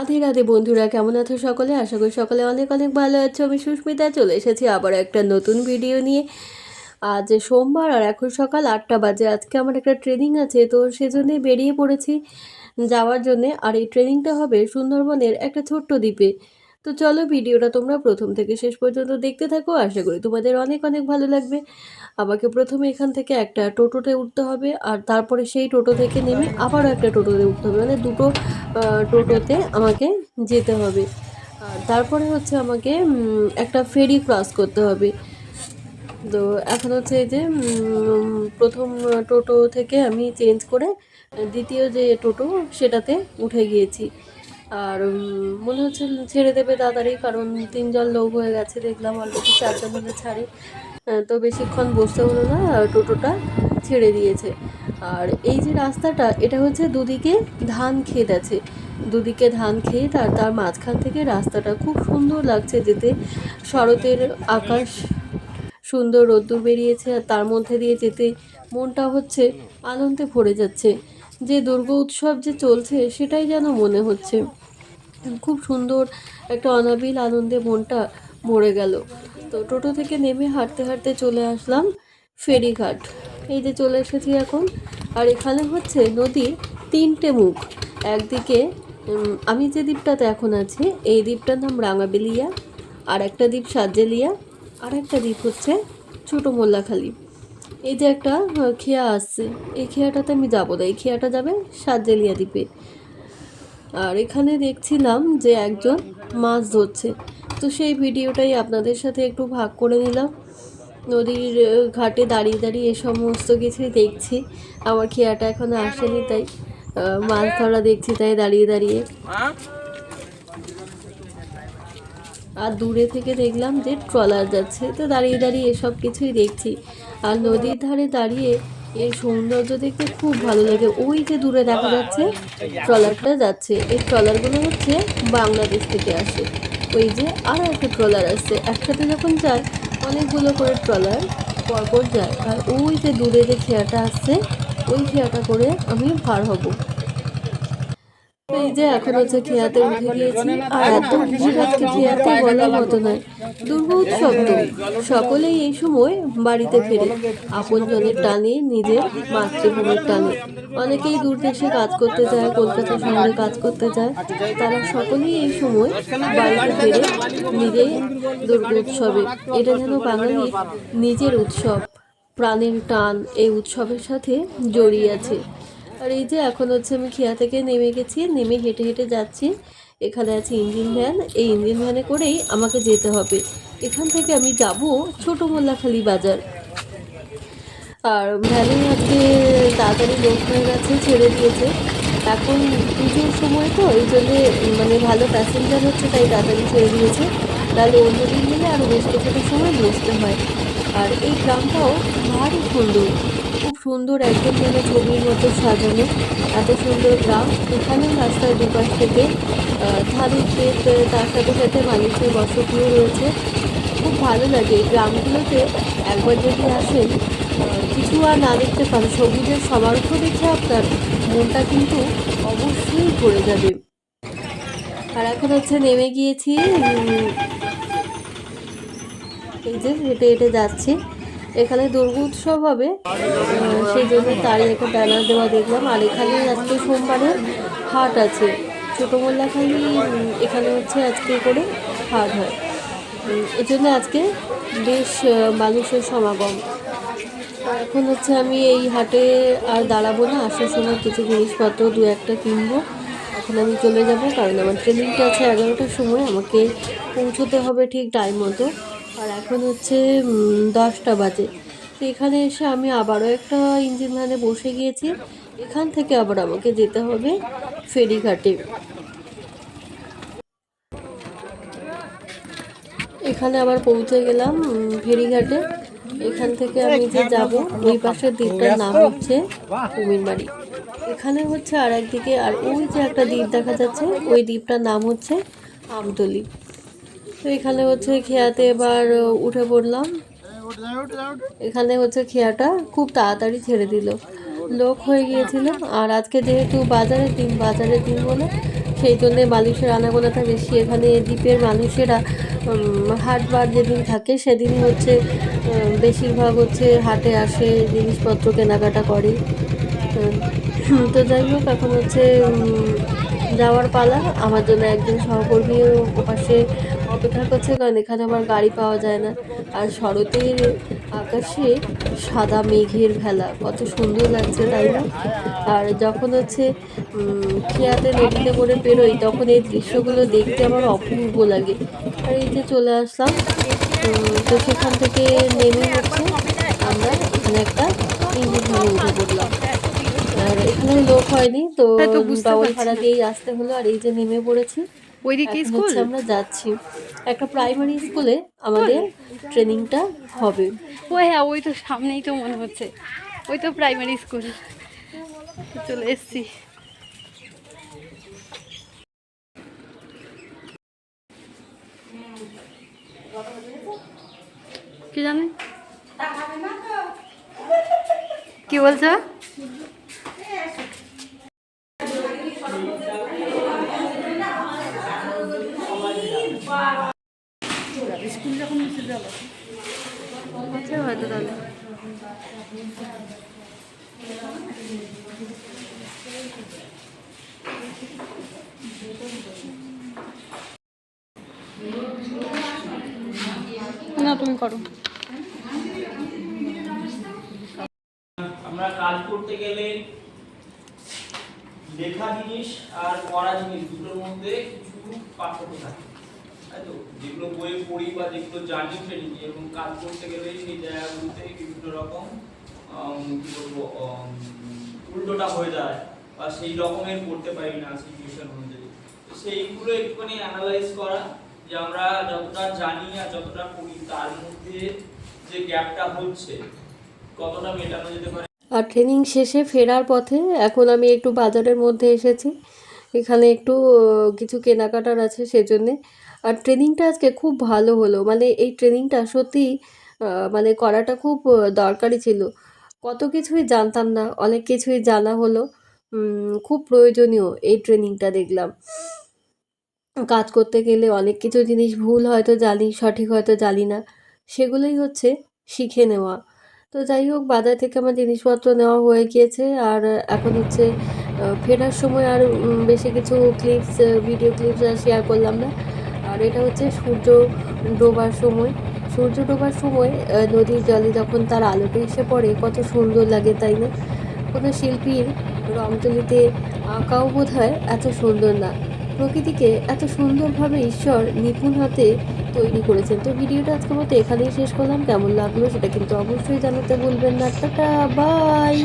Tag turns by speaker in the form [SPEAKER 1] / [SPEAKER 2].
[SPEAKER 1] রাধে রাধে বন্ধুরা, কেমন আছো সকলে? আশা করি সকলে অনেক অনেক ভালো আছো। আমি সুস্মিতা, চলে এসেছি আবার একটা নতুন ভিডিও নিয়ে। আজ সোমবার আর এখন সকাল আটটা বাজে। আজকে আমার একটা ট্রেনিং আছে, তো সেজন্যে বেরিয়ে পড়েছি যাওয়ার জন্যে। আর এই ট্রেনিংটা হবে সুন্দরবনের একটা ছোট্ট দ্বীপে। তো চলো ভিডিওটা তোমরা প্রথম থেকে শেষ পর্যন্ত দেখতে থাকো। আশা করি তোমাদের অনেক অনেক ভালো লাগবে। আমাকে প্রথমে এখান থেকে একটা টোটোতে উঠতে হবে আর তারপরে সেই টোটো থেকে নেমে আবারও একটা টোটোতে উঠতে হবে। মানে দুটো টোটোতে আমাকে যেতে হবে। তারপরে হচ্ছে আমাকে একটা ফেরি ক্রস করতে হবে। তো এখন হচ্ছে এই যে প্রথম টোটো থেকে আমি চেঞ্জ করে দ্বিতীয় যে টোটো সেটাতে উঠে গিয়েছি। আর মনে হচ্ছে ছেড়ে দেবে তাড়াতাড়ি কারণ তিনজন লোক হয়ে গেছে, দেখলাম অলরেডি চারজন হলে ছাড়ে। তো বেশিক্ষণ বসতে হলো না, টোটোটা ছেড়ে দিয়েছে। আর এই যে রাস্তাটা, এটা হচ্ছে দুদিকে ধান ক্ষেত আছে। দুদিকে ধান ক্ষেত আর তার মাঝখান থেকে রাস্তাটা খুব সুন্দর লাগছে যেতে। শরতের আকাশ সুন্দর রোদ্দুর বেরিয়েছে আর তার মধ্যে দিয়ে যেতে মনটা হচ্ছে আনন্দে ভরে যাচ্ছে। যে দুর্গ উৎসব যে চলছে, সেটাই যেন মনে হচ্ছে। খুব সুন্দর একটা অনাবিল আনন্দে মনটা ভরে গেল। তো টোটো থেকে নেমে হাঁটতে হাঁটতে চলে আসলাম ফেরিঘাট। এই যে চলে এসেছি এখন। আর এখানে হচ্ছে নদীর তিনটে মুখ। একদিকে আমি যে দ্বীপটাতে এখন আছি, এই দ্বীপটার নাম রাঙাবেলিয়া আর একটা দ্বীপ সাজেলিয়া আর একটা দ্বীপ হচ্ছে ছোটো মোল্লাখালী এই যে একটা খেয়া আসছে, এই খেয়াটাতে আমি যাব না। এই খেয়াটা যাবে সাজেলিয়া দ্বীপে। আর এখানে দেখছিলাম যে একজন মাছ ধরছে। তো সেই ভিডিওটাই আপনাদের সাথে একটু ভাগ করে নিলাম। নদীর ঘাটে দাঁড়িয়ে দাঁড়িয়ে এ সমস্ত কিছুই দেখছি। আমার খেয়াটা এখনও আসেনি, তাই মাছ ধরা দেখছি, তাই দাঁড়িয়ে দাঁড়িয়ে। আর দূরে থেকে দেখলাম যে ট্রলার যাচ্ছে, তো দাঁড়িয়ে দাঁড়িয়ে এসব কিছুই দেখছি। আর নদীর ধারে দাঁড়িয়ে এর সৌন্দর্য দেখতে খুব ভালো লাগে। ওই যে দূরে দেখা যাচ্ছে, ট্রলারটা যাচ্ছে। এই ট্রলারগুলো হচ্ছে বাংলাদেশ থেকে আসে। ওই যে আরও একটা ট্রলার আসছে। একসাথে যখন যায়, অনেকগুলো করে ট্রলার পরপর যায়। আর ওই যে দূরে যে খেয়াটা আসছে, ওই খেয়াটা করে আমি পার হব। এই যে এখন হচ্ছে খেয়াতে উঠে গিয়েছি, আর এত ভিড় খেয়াতে বলার মতো নয়। দুর্গা উৎসব তো, সকলেই এই সময় বাড়িতে ফেরে, আপনজনের টানে, নিজের মাতৃভূমির টানে। অনেকেই দূর দেশে কাজ করতে যায়, কলকাতা শহরে কাজ করতে যায়। তারা সকলেই এই সময় বাড়িতে ফেরে নিজেই দুর্গা উৎসবে। এটা যেন বাঙালির নিজের উৎসব, প্রাণের টান এই উৎসবের সাথে জড়িয়ে আছে। আর এই যে এখন হচ্ছে আমি খেয়া থেকে নেমে গেছি, নেমে হেঁটে হেঁটে যাচ্ছি। এখানে আছে ইঞ্জিন ভ্যান। এই ইঞ্জিন ভ্যানে করেই আমাকে যেতে হবে। এখান থেকে আমি যাব ছোট মোল্লাখালী বাজার। আর ভ্যানে আজকে তাড়াতাড়ি লোক হয়ে গেছে, ছেড়ে দিয়েছে। এখন পুজোর সময় তো, এই জন্যে মানে ভালো প্যাসেঞ্জার হচ্ছে, তাই তাড়াতাড়ি ছেড়ে দিয়েছে। তাহলে অন্য দিন গেলে আরও বেশ কিছুটা সময় বসতে হয়। আর এই গ্রামটাও ভারী সুন্দর। খুব সুন্দর একদম যেন ছবির মতো সাজানো, এত সুন্দর গ্রাম। এখানেও রাস্তার দুপাশ থেকে ধানের ক্ষেত তার সাথে সাথে মানুষের বসতিও রয়েছে। খুব ভালো লাগে এই গ্রামগুলোতে। একবার যদি আসেন কিছু আর না দেখতে পান, সবুজের সমারোহ দেখে আপনার মনটা কিন্তু অবশ্যই ভরে যাবে। আর এখন হচ্ছে নেমে গিয়েছি এই যে হেঁটে হেঁটে যাচ্ছি। এখানে দুর্গা উৎসব হবে। সেই জন্য তারই একটা ব্যানার দেওয়া দেখলাম। আর এখানে আজকে সোমবারে হাট আছে। ছোটো মোল্লাখালি এখানে হচ্ছে আজকে করে হাট হয়। উম, এই জন্য আজকে বেশ মানুষের সমাগম। এখন হচ্ছে আমি এই হাটে আর দাঁড়াবো না। আসার সময় কিছু জিনিসপত্র দু একটা কিনবো। এখন আমি চলে যাব কারণ আমার ট্রেনিংটা আছে এগারোটার সময়। আমাকে পৌঁছতে হবে ঠিক টাইম মতো। আর এখন হচ্ছে দশটা বাজে। তো এখানে এসে আমি আবারও একটা ইঞ্জিন ভ্যানে বসে গিয়েছি। এখান থেকে আবার আমাকে যেতে হবে ফেরিঘাটে। এখানে আবার পৌঁছে গেলাম ফেরিঘাটে। এখান থেকে আমি যে যাব, ওই পাশের দ্বীপটার নাম হচ্ছে কুমির বাড়ি। এখানে হচ্ছে আর একদিকে আর ওই যে একটা দ্বীপ দেখা যাচ্ছে, ওই দ্বীপটার নাম হচ্ছে আমতলি। তো এখানে হচ্ছে খেয়াতে এবার উঠে পড়লাম। এখানে হচ্ছে খেয়াটা খুব তাড়াতাড়ি ছেড়ে দিল। লোক হয়ে গিয়েছিল আর আজকে যেহেতু বাজারের দিন বাজারের দিন বলে সেই জন্যে মানুষের আনাগোনাটা বেশি। এখানে দ্বীপের মানুষেরা উম, হাট বার যেদিন থাকে সেদিনই হচ্ছে বেশিরভাগ হচ্ছে হাটে আসে জিনিসপত্র কেনাকাটা করে। তো যাই হোক এখন হচ্ছে যাওয়ার পালা। আমার জন্য একজন সহকর্মীও ওপাশে অপেক্ষা করছে কারণ এখানে আমার গাড়ি পাওয়া যায় না। আর শরতের আকাশে সাদা মেঘের ভেলা কত সুন্দর লাগছে তাই না? আর যখন হচ্ছে খেয়াতে নদীতে করে পেরোই তখন এই দৃশ্যগুলো দেখতে আমার অপূর্ব লাগে। আর এই যে চলে আসলাম তো সেখান থেকে নেমে হচ্ছে আমরা এখানে একটা ইঞ্জিন ভালো উঠে পড়লাম। আর এখানে লোক হয়নি তো
[SPEAKER 2] পারছি।
[SPEAKER 1] ভাড়া দিয়েই আসতে হলো আর এই যে নেমে পড়েছি
[SPEAKER 2] ওইদিকে স্কুল?
[SPEAKER 1] আমরা যাচ্ছি। একটা প্রাইমারি স্কুলে আমাদের ট্রেনিংটা হবে।
[SPEAKER 2] ও হ্যাঁ ওই তো সামনেই তো মনে হচ্ছে। ওই তো প্রাইমারি স্কুল। চলে এসছি। কি জানে? কি বলছো? না, তুমি করো।
[SPEAKER 3] আমরা কাজ করতে গেলে লেখা জিনিস আর পড়া জিনিস দুটোর মধ্যে কিছু পার্থক্য থাকে। তাই তো? যেগুলো বইয়ে পড়ি বা যেগুলো জানি ট্রেনিং এবং কাজ করতে গেলে সেই জায়গাগুলোতে বিভিন্ন রকম উল্টোটা হয়ে যায় বা সেই রকমের পড়তে পারি না সিচুয়েশন অনুযায়ী। তো সেইগুলো একটুখানি অ্যানালাইজ করা যে আমরা যতটা জানি আর যতটা পড়ি তার মধ্যে যে গ্যাপটা হচ্ছে, কতটা মেটানো যেতে পারে।
[SPEAKER 1] আর ট্রেনিং শেষে ফেরার পথে এখন আমি একটু বাজারের মধ্যে এসেছি। এখানে একটু কিছু কেনাকাটার আছে সেজন্যে। আর ট্রেনিংটা আজকে খুব ভালো হলো। মানে এই ট্রেনিংটা সত্যি মানে করাটা খুব দরকারি ছিল। কত কিছুই জানতাম না, অনেক কিছুই জানা হলো। খুব প্রয়োজনীয় এই ট্রেনিংটা দেখলাম। কাজ করতে গেলে অনেক কিছু জিনিস ভুল হয়তো জানি, সঠিক হয়তো জানি না, সেগুলোই হচ্ছে শিখে নেওয়া। তো যাই হোক, বাজার থেকে আমার জিনিসপত্র নেওয়া হয়ে গিয়েছে, আর এখন হচ্ছে ফেরার সময় আর বেশি কিছু ক্লিপস ভিডিও ক্লিপস আর শেয়ার করলাম না। আর এটা হচ্ছে সূর্য ডোবার সময়। সূর্য ডোবার সময় নদীর জলে যখন তার আলোটা এসে পড়ে, কত সুন্দর লাগে, তাই না? কোনো শিল্পীর রংতুলিতে আঁকাও বোধ হয় এত সুন্দর না। প্রকৃতিকে এত সুন্দরভাবে ঈশ্বর নিপুণ হাতে তৈরি করেছেন। তো ভিডিওটা আজকে মতো এখানেই শেষ করলাম। কেমন লাগল সেটা কিন্তু অবশ্যই জানাতে ভুলবেন না। Ta-ta, bye!